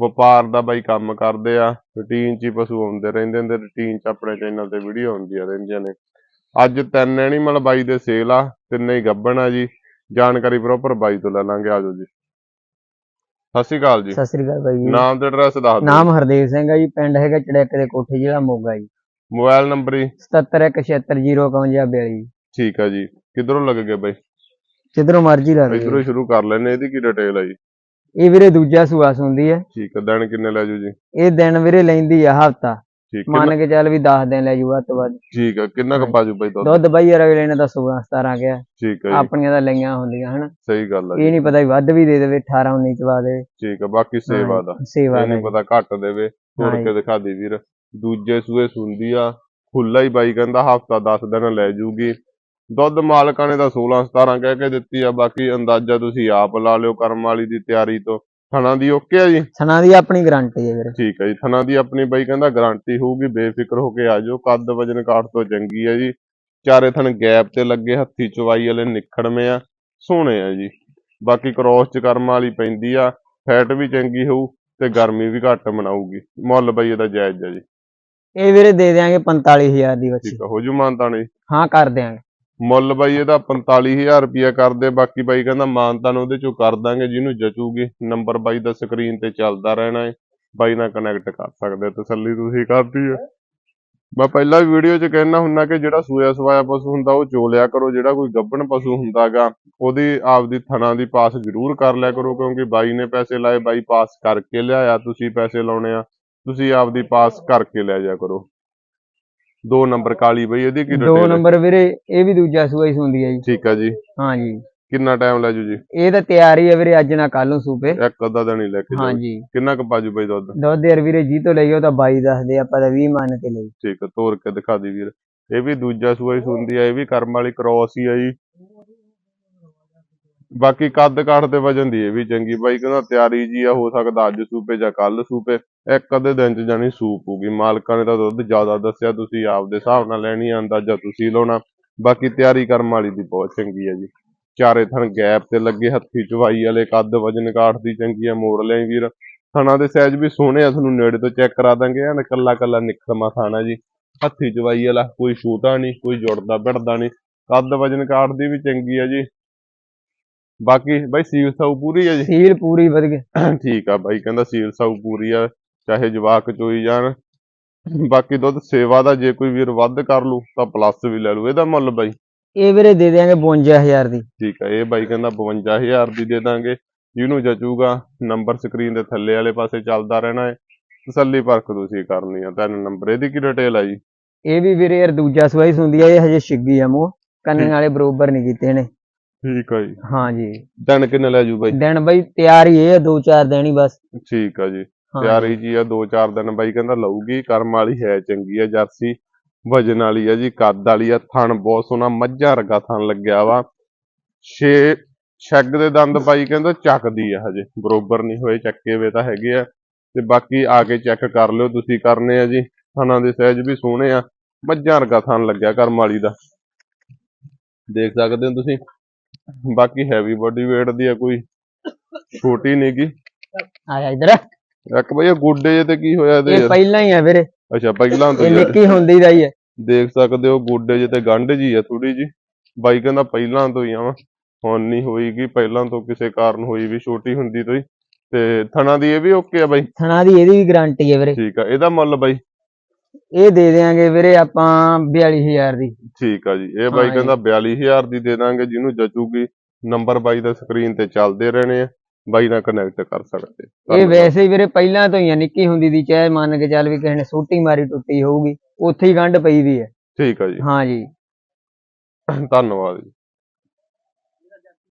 ਵਪਾਰ ਦਾ ਬਾਈ ਕੰਮ ਕਰਦੇ ਆ ਰੂਟੀਨ 'ਚ ਹੀ ਪਸ਼ੂ ਆਉਂਦੇ ਰਹਿੰਦੇ ਨੇ ਰੂਟੀਨ 'ਚ ਆਪਣੇ ਚੈਨਲ ਤੇ ਵੀਡੀਓ ਆਉਂਦੀਆਂ ਰਹਿੰਦੀਆਂ ਨੇ। ਅੱਜ ਤਿੰਨ ਐਨੀਮਲ ਬਾਈ ਦੇ ਸੇਲ ਆ ਤਿੰਨੇ ਹੀ ਗੱਭਣ ਆ ਜੀ। ਜਾਣਕਾਰੀ ਪ੍ਰੋਪਰ ਬਾਈ ਤੋਂ ਲੈ ਲਾਂਗੇ ਆਜੋ ਜੀ। ਸਤਿ ਸ਼੍ਰੀ ਅਕਾਲ ਜੀ। ਸਤਿ ਸ੍ਰੀ ਅਕਾਲ ਬਾਈ ਜੀ। ਨਾਮ ਤੇ ਐਡਰੈਸ ਦੱਸ ਦਿਓ। ਨਾਮ ਹਰਦੇਵ ਸਿੰਘ ਹੈ ਜੀ ਪਿੰਡ ਹੈਗਾ ਚੜੈਕ ਦੇ ਕੋਠੇ ਜ਼ਿਲ੍ਹਾ ਮੋਗਾ ਜੀ। ਮੋਬਾਈਲ ਨੰਬਰ ਹੀ 7717051052 ਠੀਕ ਆ ਜੀ। ਕਿੱਧਰੋਂ ਲੱਗ ਗਏ ਬਾਈ? ਜਿੱਧਰੋਂ ਮਰਜ਼ੀ ਲਾ ਲਓ ਇਧਰੋਂ ਸ਼ੁਰੂ ਕਰ ਲੈਨੇ ਇਹਦੀ ਕੀ ਡਿਟੇਲ ਆ ਜੀ? ਇਹ ਵੀਰੇ ਦੂਜਾ ਸੂਆ ਸੁੰਦੀ ਹੈ। ਠੀਕ ਆ ਦਿਨ ਕਿੰਨੇ ਲੈ ਜੂ ਜੀ? ਇਹ ਦਿਨ ਵੀਰੇ ਲੈਂਦੀ ਆ ਹਫਤਾ। ਠੀਕ ਮੰਨ ਕੇ ਚੱਲ ਵੀ 10 ਦਿਨ ਲੈ ਜੂ ਵੱਧ ਤੋਂ ਵੱਧ। ਠੀਕ ਆ ਕਿੰਨਾ ਕੁ ਪਾਜੂ ਬਾਈ ਦੁੱਧ? ਦੁੱਧ ਬਾਈ ਅਗਲੇ ਨੇ ਤਾਂ 16 17 ਕਿਹਾ। ਠੀਕ ਜੀ। ਆਪਣੀਆਂ ਤਾਂ ਲਈਆਂ ਹੁੰਦੀਆਂ ਹਨ? ਸਹੀ ਗੱਲ ਆ ਜੀ। ਇਹ ਨਹੀਂ ਪਤਾ ਵੀ ਵੱਧ ਵੀ ਦੇ ਦੇਵੇ 18 19 ਚਵਾ ਦੇ ਠੀਕ ਆ ਬਾਕੀ ਸੇਵਾ ਦਾ। ਸੇਵਾ ਨਹੀਂ ਪਤਾ ਘੱਟ ਦੇਵੇ ਹਾਂ ਕੇ ਦਿਖਾ ਦੇ ਵੀਰ। ਦੂਜੇ ਸੂਏ ਸੁੰਦੀ ਆ ਖੁੱਲਾ ਹੀ ਬਾਈ ਕਹਿੰਦਾ ਹਫਤਾ 10 ਦਿਨ ਲੈ ਜੂਗੀ ਦੁੱਧ ਮਾਲਕਾਂ ਨੇ ਤਾਂ 16 17 ਕਹਿ ਕੇ ਦਿੱਤੀ ਆ ਬਾਕੀ ਅੰਦਾਜ਼ਾ ਤੁਸੀਂ ਆਪ ਲਾ ਲਿਓ ਕਰਮ ਵਾਲੀ ਦੀ ਤਿਆਰੀ ਤੋਂ। ਥਣਾ ਦੀ ਓਕੇ ਆ ਜੀ? ਸਣਾ ਦੀ ਆਪਣੀ ਗਾਰੰਟੀ ਹੈ ਵੀਰੇ। ਠੀਕ ਹੈ ਜੀ ਥਣਾ ਦੀ ਆਪਣੀ ਬਾਈ ਕਹਿੰਦਾ ਗਾਰੰਟੀ ਹੋਊਗੀ ਬੇਫਿਕਰ ਹੋ ਕੇ ਆ ਜਾਓ। ਕੱਦ ਵਜਨ ਕਾਠ ਤੋਂ ਚੰਗੀ ਹੈ ਜੀ। ਚਾਰੇ ਥਣ ਗੈਪ ਤੇ ਲੱਗੇ ਹੱਥੀ ਚਵਾਈ ਵਾਲੇ ਨਿਖੜਵੇਂ ਆ ਸੋਹਣੇ ਆ ਜੀ। ਬਾਕੀ ਕ੍ਰੋਸ ਚ ਕਰਮ ਵਾਲੀ ਪੈਂਦੀ ਆ ਫੈਟ ਵੀ ਚੰਗੀ ਹੋਊ ਤੇ ਗਰਮੀ ਵੀ ਘੱਟ ਮਨਾਊਗੀ। ਮੁੱਲ ਬਾਈ ਇਹਦਾ ਜਾਇਜ਼ ਆ ਜੀ। ਇਹ ਵੀਰੇ ਦੇ ਦਿਆਂਗੇ 45000 ਦੀ ਬੱਚੀ। ਠੀਕ ਹੋ ਜੂ ਮਾਨਤਾ ਨਹੀਂ ਹਾਂ ਕਰ ਦਿਆਂਗੇ। ਮੁੱਲ ਬਾਈ ਇਹਦਾ 45000 ਰੁਪਇਆ ਕਰਦੇ ਬਾਕੀ ਬਾਈ ਕਹਿੰਦਾ ਮਾਨਤਾਨ ਉਹਦੇ ਚੋਂ ਕਰ ਦਾਂਗੇ ਜਿਹਨੂੰ ਜਚੂਗੀ ਨੰਬਰ ਬਾਈ ਦਾ ਸਕਰੀਨ ਤੇ ਚੱਲਦਾ ਰਹਿਣਾ ਹੈ ਬਾਈ ਨਾਲ ਕਨੈਕਟ ਕਰ ਸਕਦੇ ਹੋ, ਤਸੱਲੀ ਤੁਸੀਂ ਕਰਦੀ ਹੈ ਮੈਂ ਪਹਿਲਾਂ ਵੀ ਵੀਡੀਓ 'ਚ ਕਹਿਣਾ ਹੁੰਨਾ ਕਿ ਜਿਹੜਾ ਸੂਇਆ ਸਵਾਇਆ ਪਸ਼ੂ ਹੁੰਦਾ ਉਹ ਚੋਲਿਆ ਕਰੋ ਜਿਹੜਾ ਕੋਈ ਗੱਬਣ ਪਸ਼ੂ ਹੁੰਦਾਗਾ ਉਹਦੀ ਆਪਦੀ ਥਣਾ ਦੀ ਪਾਸ ਜ਼ਰੂਰ ਕਰ ਲਿਆ ਕਰੋ ਕਿਉਂਕਿ ਬਾਈ ਨੇ ਪੈਸੇ ਲਾਏ ਬਾਈ ਪਾਸ ਕਰਕੇ ਲਿਆਇਆ ਤੁਸੀਂ ਪੈਸੇ ਲਾਉਣੇ ਆ ਤੁਸੀਂ ਆਪਦੀ ਪਾਸ ਕਰਕੇ ਲੈ ਜਾ ਕਰੋ। ਦੋ ਨੰਬਰ ਕਾਲੀ ਬਈ ਇਹਦੀ ਕੀ ਦੋ ਨੰਬਰ ਵੀਰੇ ਇਹ ਵੀ ਦੂਜਾ ਸੂਆ ਹੀ ਸੁੰਦੀ ਹੈ ਜੀ। ਠੀਕ ਆ ਜੀ। ਹਾਂ ਜੀ ਕਿੰਨਾ ਟਾਈਮ ਲੈ ਜੂ ਜੀ? ਇਹ ਤਾਂ ਤਿਆਰੀ ਹੈ ਵੀਰੇ ਅੱਜ ਨਾ ਕੱਲ ਨੂੰ ਸੂਪੇ। ਇੱਕ ਅੱਧਾ ਦਿਨ ਹੀ ਲੈ ਕੇ ਜਾਓ ਹਾਂਜੀ। ਕਿੰਨਾ ਕੁ ਪਾਜੂ ਬਈ ਦੁੱਧ? ਦੁੱਧ ਯਾਰ ਵੀਰੇ ਜੀ ਤੋਂ ਲਈ ਉਹ ਤਾਂ 22 ਦੱਸਦੇ ਆਪਾਂ ਤਾਂ 20 ਮੰਨ ਕੇ ਲਈ ਠੀਕ ਆ ਤੋਰ ਕੇ ਦਿਖਾ ਦੀ ਵੀਰ। ਇਹ ਵੀ ਦੂਜਾ ਸੂਆ ਹੀ ਸੁਣਦੀ ਆ ਇਹ ਵੀ ਕਰਮ ਵਾਲੀ ਕ੍ਰੋਸ ਹੀ ਆ ਜੀ। ਬਾਕੀ ਕੱਦ ਕਾਠ ਤੇ ਵਜਨ ਦੀ ਇਹ ਵੀ ਚੰਗੀ, ਬਾਈ ਕਹਿੰਦਾ ਤਿਆਰੀ ਜੀ ਆ, ਹੋ ਸਕਦਾ ਅੱਜ ਸੂਪੇ ਜਾਂ ਕੱਲ ਸੂਪੇ। ਇੱਕ ਅੱਧੇ ਦਿਨ ਚ ਜਾਣੀ ਸੂਪ ਹੋਊਗੀ ਮਾਲਕਾਂ ਨੇ ਤਾਂ ਦੁੱਧ ਜ਼ਿਆਦਾ ਦੱਸਿਆ, ਤੁਸੀਂ ਆਪਦੇ ਹਿਸਾਬ ਨਾਲ ਲੈਣੀ ਆ, ਅੰਦਾਜ਼ਾ ਤੁਸੀਂ ਲਾਉਣਾ। ਬਾਕੀ ਤਿਆਰੀ ਕਰਮ ਵਾਲੀ ਦੀ ਬਹੁਤ ਚੰਗੀ ਆ ਜੀ। ਚਾਰੇ ਥਣ ਗੈਪ ਤੇ ਲੱਗੇ ਹੱਥੀ ਚਵਾਈ ਵਾਲੇ, ਕੱਦ ਵਜਨ ਕਾਠ ਦੀ ਚੰਗੀ ਆ, ਮੋੜ ਲਿਆਈ ਵੀਰ। ਥਣਾ ਦੇ ਸਾਈਜ਼ ਵੀ ਸੋਹਣੇ ਆ, ਤੁਹਾਨੂੰ ਨੇੜੇ ਤੋਂ ਚੈੱਕ ਕਰਾ ਦਾਂਗੇ, ਐਨ ਕੱਲਾ ਕੱਲਾ ਨਿਖਰਮਾ ਥਾਣਾ ਜੀ। ਹੱਥੀ ਚਵਾਈ ਵਾਲਾ, ਕੋਈ ਛੋਟਾ ਨਹੀਂ, ਕੋਈ ਜੁੜਦਾ ਬਿੜਦਾ ਨਹੀਂ। ਕੱਦ ਵਜਨ ਕਾਠ ਦੀ ਵੀ ਚੰਗੀ ਆ ਜੀ। ਬਾਕੀ ਬਾਈ ਸੀਲ ਸਾਊ ਪੂਰੀ ਆ ਜੀ? ਸੀਲ ਪੂਰੀ ਵਧ ਗਈ ਠੀਕ ਆ ਬਾਈ ਕਹਿੰਦਾ ਸੀਲ ਸਾਊ ਪੂਰੀ ਆ ਚਾਹੇ ਜਵਾਕ ਚੋਈ ਜਾਣ। ਬਾਕੀ ਦੁੱਧ ਸੇਵਾ ਦਾ ਜੇ ਕੋਈ ਵੀਰ ਵੱਧ ਕਰ ਲੂ ਤਾਂ ਪਲੱਸ ਵੀ ਲੈ ਲੂ ਇਹਦਾ ਮੁੱਲ ਬਾਈ? ਇਹ ਵੀਰੇ ਦੇ ਦਿਆਂਗੇ 52000 ਦੀ। ਠੀਕ ਆ ਇਹ ਬਾਈ ਕਹਿੰਦਾ 52000 ਦੀ ਦੇ ਦਾਂਗੇ। ਜਿਹਨੂੰ ਜਚੂਗਾ ਨੰਬਰ ਸਕਰੀਨ ਦੇ ਥੱਲੇ ਵਾਲੇ ਪਾਸੇ ਚੱਲਦਾ ਰਹਿਣਾ ਹੈ ਤਸੱਲੀ ਪਰਖ ਤੁਸੀਂ ਕਰਨੀ ਆ ਤਿੰਨ ਨੰਬਰ ਇਹਦੀ ਕੀ ਡਿਟੇਲ ਆ ਜੀ? ਇਹ ਵੀ ਵੀਰੇ ਯਾਰ ਦੂਜਾ ਸੂਆ ਹੀ ਸੁੰਦੀ ਆ ਇਹ ਹਜੇ ਛਿੱਗੀ ਆ ਮੂੰਹ। ਕੰਨੇ ਵਾਲੇ ਬਰੋਬਰ ਨਹੀਂ ਕੀਤੇ ਨੇ ਠੀਕ ਆ ਜੀ। ਹਾਂ ਜੀ। ਦਿਨ ਕਿੰਨੇ ਲੈ ਜੂ ਬਾਈ? ਦਿਨ ਬਈ ਤਿਆਰੀ ਇਹ ਆ ਦੋ ਚਾਰ ਦਿਨ ਹੀ ਬਸ। ਠੀਕ ਆ ਜੀ। ਤਿਆਰੀ ਜੀ ਆ ਦੋ ਚਾਰ ਦਿਨ ਬਾਈ ਕਹਿੰਦਾ ਲਊਗੀ ਕਰਮ ਵਾਲੀ ਹੈ ਚੰਗੀ ਆ ਜਰਸੀ। ਵਜਨ ਵਾਲੀ ਆ ਜੀ ਕੱਦ ਵਾਲੀ ਆ ਥਣ ਬਹੁਤ ਸੋਹਣਾ ਮੱਝਾਂ ਵਰਗਾ ਥਣ ਲੱਗਿਆ ਵਾ। ਛੇ ਛੱਗ ਦੇ ਦੰਦ ਬਾਈ ਕਹਿੰਦਾ ਚੱਕਦੀ ਆ ਹਜੇ ਬਰੋਬਰ ਨਹੀਂ ਹੋਏ ਚੱਕੇ ਵੇ ਤਾਂ ਹੈਗੇ ਆ। ਤੇ ਬਾਕੀ ਆ ਕੇ ਚੈੱਕ ਕਰ ਲਿਓ ਤੁਸੀਂ ਕਰਨੇ ਆ ਜੀ। ਥਣਾਂ ਦੇ ਸਾਈਜ਼ ਵੀ ਸੋਹਣੇ ਆ ਮੱਝਾਂ ਵਰਗਾ ਥਣ ਲੱਗਿਆ ਕਰਮ ਵਾਲੀ ਦਾ। ਦੇਖ ਸਕਦੇ ਹੋ ਤੁਸੀਂ? ਬਾਕੀ ਹੈਵੀ ਬੋਡੀ weight ਦੀ ਆ ਕੋਈ ਛੋਟੀ ਨੀ ਗੀ। ਆ ਜਾ ਇਧਰ। ਇੱਕ ਬਈ ਇਹ ਗੋਡੇ ਜਿਹੇ ਤੇ ਕੀ ਹੋਇਆ ਇਹਦੇ ਇਹ ਯਾਰ? ਪਹਿਲਾਂ ਹੀ ਆ ਵੀਰੇ। ਅੱਛਾ ਪਹਿਲਾਂ ਤੋਂ ਇਹ ਯਾਰ। ਨਿੱਕੀ ਹੁੰਦੀ ਦਾ ਹੀ ਹੈ ਦੇਖ ਸਕਦੇ ਹੋ ਗੋਡੇ ਜਿਹੇ ਤੇ ਗੰਢ ਜੀ ਆ ਥੋੜੀ ਜੀ ਬਾਈ ਕਹਿੰਦਾ ਪਹਿਲਾਂ ਤੋਂ ਹੀ ਆ ਵਾ। ਹੁਣ ਨਹੀਂ ਹੋਈਗੀ ਪਹਿਲਾਂ ਤੋਂ ਕਿਸੇ ਕਾਰਨ ਹੋਈ ਵੀ ਛੋਟੀ ਹੁੰਦੀ ਤੋਂ ਹੀ। ਤੇ ਥਣਾ ਦੀ ਇਹ ਵੀ ਓਕੇ ਆ ਬਾਈ? ਥਣਾ ਦੀ ਇਹਦੀ ਵੀ ਗਾਰੰਟੀ ਹੈ ਵੀਰੇ। ਠੀਕ ਆ ਇਹਦਾ ਮੁੱਲ ਬਾਈ? ਇਹ ਦੇ ਦਿਆਂਗੇ ਵੀਰੇ ਆਪਾਂ 42000 ਦੀ। ਠੀਕ ਆ ਜੀ। ਇਹ ਬਾਈ ਕਹਿੰਦਾ 42000 ਦੀ ਦੇ ਦਾਂਗੇ ਜਿਹਨੂੰ ਜਚੂਗੀ ਨੰਬਰ ਬਾਈ ਦਾ ਸਕਰੀਨ ਤੇ ਚੱਲਦੇ ਰਹਿਣੇ ਆ ਬਾਈ ਨਾਲ ਕਨੈਕਟ ਕਰ ਸਕਦੇ ਇਹ। ਵੈਸੇ ਹੀ ਵੀਰੇ ਪਹਿਲਾਂ ਤੋਂ ਹੀ ਆ ਨਿੱਕੀ ਹੁੰਦੀ ਦੀ ਚਾਹੇ ਮੰਨ ਕੇ ਚੱਲ ਵੀ ਕਿਸੇ ਨੇ ਸੋਟੀ ਮਾਰੀ ਟੁੱਟੀ ਹੋਊਗੀ ਉੱਥੇ ਹੀ ਗੰਢ ਪਈ ਵੀ ਹੈ ਠੀਕ ਆ ਜੀ। ਹਾਂ ਜੀ। ਧੰਨਵਾਦ ਜੀ।